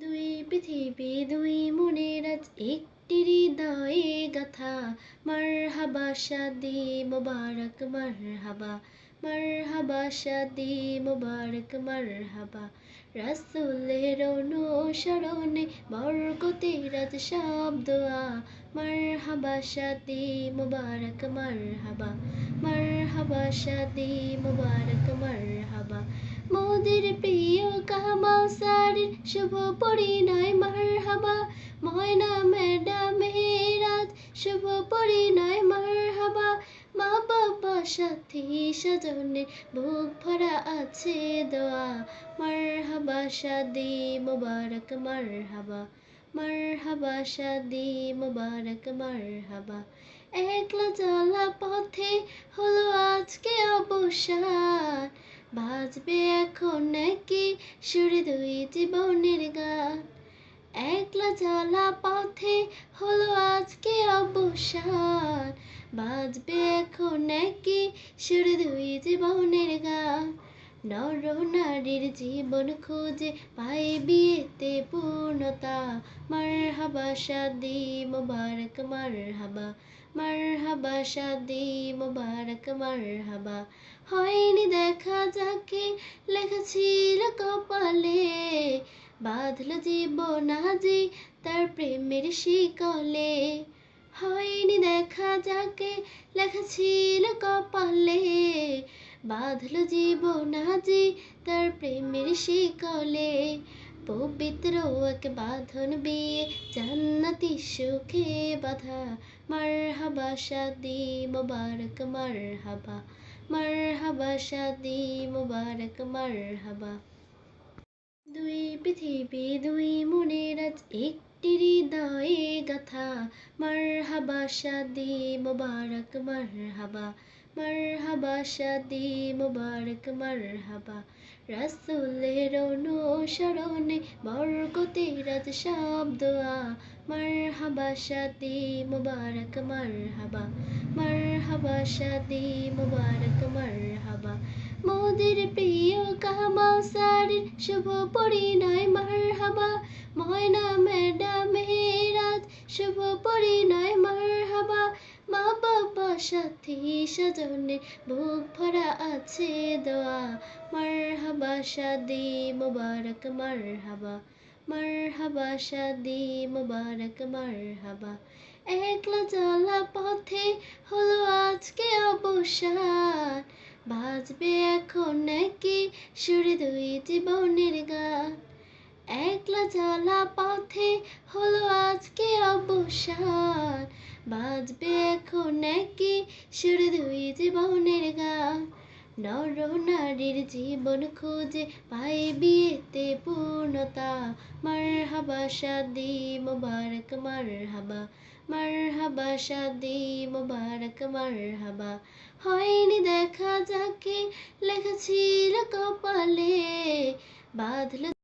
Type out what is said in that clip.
দুই পৃথিবী, দুই মনের আজ একটি হৃদয়ে গাথা। মারহাবা শাদি মোবারক, মারহাবা। মারহাবা শাদি মোবারক, মারহাবা। রাসূলের অনুসরণে বরকতের আজ সব দোয়া। মারহাবা শাদি মোবারক, মারহাবা। মারহাবা শাদি মোবারক, মারহাবা। শুভ পরিণয়, মারহাবা। ময়না ম্যাডামের আজ শুভ পরিণয়, মারহাবা। মা বাবা সাথী স্বজনের বুক ভরা আছে দোয়া। মারহাবা শাদি মোবারক, মারহাবা। মারহাবা শাদি মোবারক, মারহাবা। একলা চলা পথে হলো আজকে অবসান বাজবে এখন নাকি সুরে দুই জীবনের গান। একলা চলা পথে হলো আজকে অবসান। বাজবে এখন নাকি সুরে দুই জীবনের গান। নর নারীর জীবন খুঁজে পাই বিয়েতে পূর্ণতা। মারহাবা, শাদি মোবারক, মারহাবা। মারহাবা, শাদি মোবারক, মারহাবা। হয়নি দেখা যাকে লেখা ছিল কপালে। বাঁধল জীবন আজি তার প্রেমের শিকলে। হয়নি দেখা যাকে লেখা ছিল কপালে। বাঁধল জীবন আজি তার প্রেমের শিকলে। পবিত্র এক বাঁধন বিয়ে, জান্নাতি সুখে বাধা। মারহাবা, শাদি মোবারক, মারহাবা। মারহাবা, শাদি মোবারক, মারহাবা। দুই পৃথিবী, দুই মনের আজ একটি হৃদয়ে গাথা। মারহাবা, শাদি মোবারক, মারহাবা। মারহাবা, শাদি মোবারক, মারহাবা। রাসূলের অনুসরণে বরকতের আজ সব দোয়া। মারহাবা, শাদি মোবারক, মারহাবা। মারহাবা, শাদি মোবারক, মারহাবা। মোদের প্রিয় কামাসারের শুভ পরিণয় সাথী স্বজনের বুক ভরা আছে দোয়া। মারহাবা শাদি মোবারক, মারহাবা। মারহাবা শাদি মোবারক, মারহাবা। একলা চলা পথে হলো আজকে অবসান। বাজবে এখন নাকি সুরে দুই জীবনের গান। একলা চলা পথে হলো আজকে অবসান। বাজবে এখন নাকি সুরে দুই জীবনের গান। নর নারীর জীবন খুঁজে পাই বিয়েতে পূর্ণতা। মার হাবা শাদি মোবারক, মারহাবা। মারহাবা, শাদি মোবারক মার হাবা হয়নি দেখা যাকে, লেখা ছিল কপালে। বাঁধল